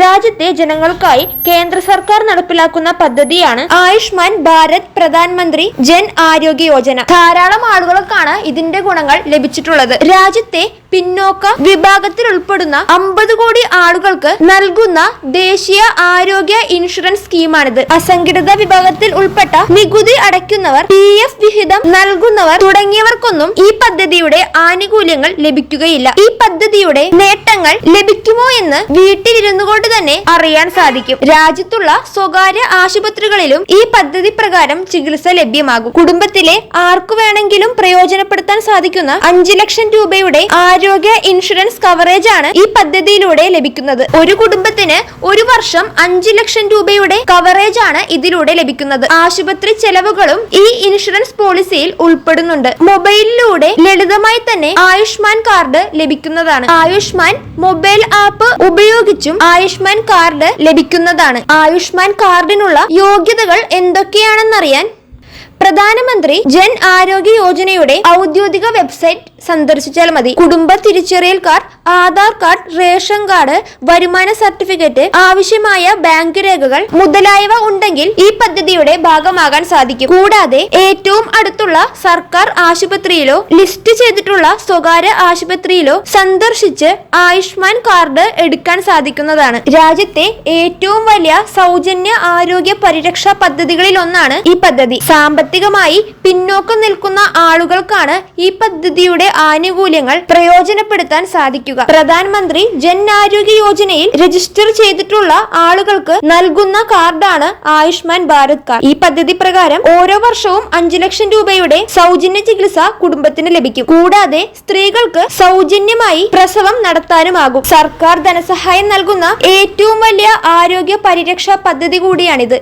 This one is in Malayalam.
രാജ്യത്തെ ജനങ്ങൾക്കായി കേന്ദ്ര സർക്കാർ നടപ്പിലാക്കുന്ന പദ്ധതിയാണ് ആയുഷ്മാൻ ഭാരത് പ്രധാനമന്ത്രി ജൻ ആരോഗ്യ യോജന. ധാരാളം ആളുകൾക്കാണ് ഇതിന്റെ ഗുണങ്ങൾ ലഭിച്ചിട്ടുള്ളത്. രാജ്യത്തെ പിന്നോക്ക വിഭാഗത്തിൽ ഉൾപ്പെടുന്ന അമ്പത് കോടി ആളുകൾക്ക് നൽകുന്ന ദേശീയ ആരോഗ്യ ഇൻഷുറൻസ് സ്കീമാണിത്. അസംഘടിത വിഭാഗത്തിൽ ഉൾപ്പെട്ട നികുതി അടയ്ക്കുന്നവർ പി എഫ് വിഹിതം നൽകുന്നവർ തുടങ്ങിയവർക്കൊന്നും ഈ പദ്ധതിയുടെ ആനുകൂല്യങ്ങൾ ലഭിക്കുകയില്ല. ഈ പദ്ധതിയുടെ നേട്ടങ്ങൾ ലഭിക്കുമോ എന്ന് വീട്ടിലിരുന്നു കൊണ്ട് തന്നെ അറിയാൻ സാധിക്കും. രാജ്യത്തുള്ള സ്വകാര്യ ആശുപത്രികളിലും ഈ പദ്ധതി പ്രകാരം ചികിത്സ ലഭ്യമാകും. കുടുംബത്തിലെ ആർക്കു വേണമെങ്കിലും പ്രയോജനപ്പെടുത്താൻ സാധിക്കുന്ന അഞ്ചു ലക്ഷം രൂപയുടെ ആരോഗ്യ ഇൻഷുറൻസ് കവറേജ് ആണ് ഈ പദ്ധതിയിലൂടെ ലഭിക്കുന്നത്. ഒരു കുടുംബത്തിന് ഒരു വർഷം അഞ്ചു ലക്ഷം രൂപയുടെ കവറേജ് ആണ് ഇതിലൂടെ ലഭിക്കുന്നത്. ആശുപത്രി ചെലവുകളും ഈ ഇൻഷുറൻസ് പോളിസിയിൽ ഉൾപ്പെടുന്നുണ്ട്. മൊബൈലിലൂടെ ലളിതമായി തന്നെ ആയുഷ്മാൻ കാർഡ് ലഭിക്കുന്നതാണ്. ആയുഷ്മാൻ മൊബൈൽ ആപ്പ് ഉപയോഗിച്ചും ആയുഷ്മാൻ കാർഡ് ലഭിക്കുന്നതാണ്. ആയുഷ്മാൻ കാർഡിനുള്ള യോഗ്യതകൾ എന്തൊക്കെയാണെന്നറിയാൻ പ്രധാനമന്ത്രി ജൻ ആരോഗ്യ യോജനയുടെ ഔദ്യോഗിക വെബ്സൈറ്റ് സന്ദർശിച്ചാൽ മതി. കുടുംബ തിരിച്ചറിയൽ card Aadhaar card ration card വരുമാന സർട്ടിഫിക്കറ്റ് ആവശ്യമായ ബാങ്ക് രേഖകൾ മുതലായവ ഉണ്ടെങ്കിൽ ഈ പദ്ധതിയുടെ ഭാഗമാകാൻ സാധിക്കും. കൂടാതെ ഏറ്റവും അടുത്തുള്ള സർക്കാർ ആശുപത്രിയിലോ ലിസ്റ്റ് ചെയ്തിട്ടുള്ള സ്വകാര്യ ആശുപത്രിയിലോ സന്ദർശിച്ച് ആയുഷ്മാൻ കാർഡ് എടുക്കാൻ സാധിക്കുന്നതാണ്. രാജ്യത്തെ ഏറ്റവും വലിയ സൗജന്യ ആരോഗ്യ പരിരക്ഷാ പദ്ധതികളിൽ ഒന്നാണ് ഈ പദ്ധതി. സാമ്പത്തികമായി പിന്നോക്കം നിൽക്കുന്ന ആളുകൾക്കാണ് ഈ പദ്ധതിയുടെ ആനുകൂല്യങ്ങൾ പ്രയോജനപ്പെടുത്താൻ സാധിക്കുക. പ്രധാനമന്ത്രി ജൻ ആരോഗ്യ യോജനയിൽ രജിസ്റ്റർ ചെയ്തിട്ടുള്ള ആളുകൾക്ക് നൽകുന്ന കാർഡാണ് ആയുഷ്മാൻ ഭാരത് കാർഡ്. ഈ പദ്ധതി പ്രകാരം ഓരോ വർഷവും അഞ്ചു ലക്ഷം രൂപയുടെ സൗജന്യ ചികിത്സ കുടുംബത്തിന് ലഭിക്കും. കൂടാതെ സ്ത്രീകൾക്ക് സൗജന്യമായി പ്രസവം നടത്താനുമാകും. സർക്കാർ ധനസഹായം നൽകുന്ന ഏറ്റവും വലിയ ആരോഗ്യ പരിരക്ഷാ പദ്ധതി കൂടിയാണിത്.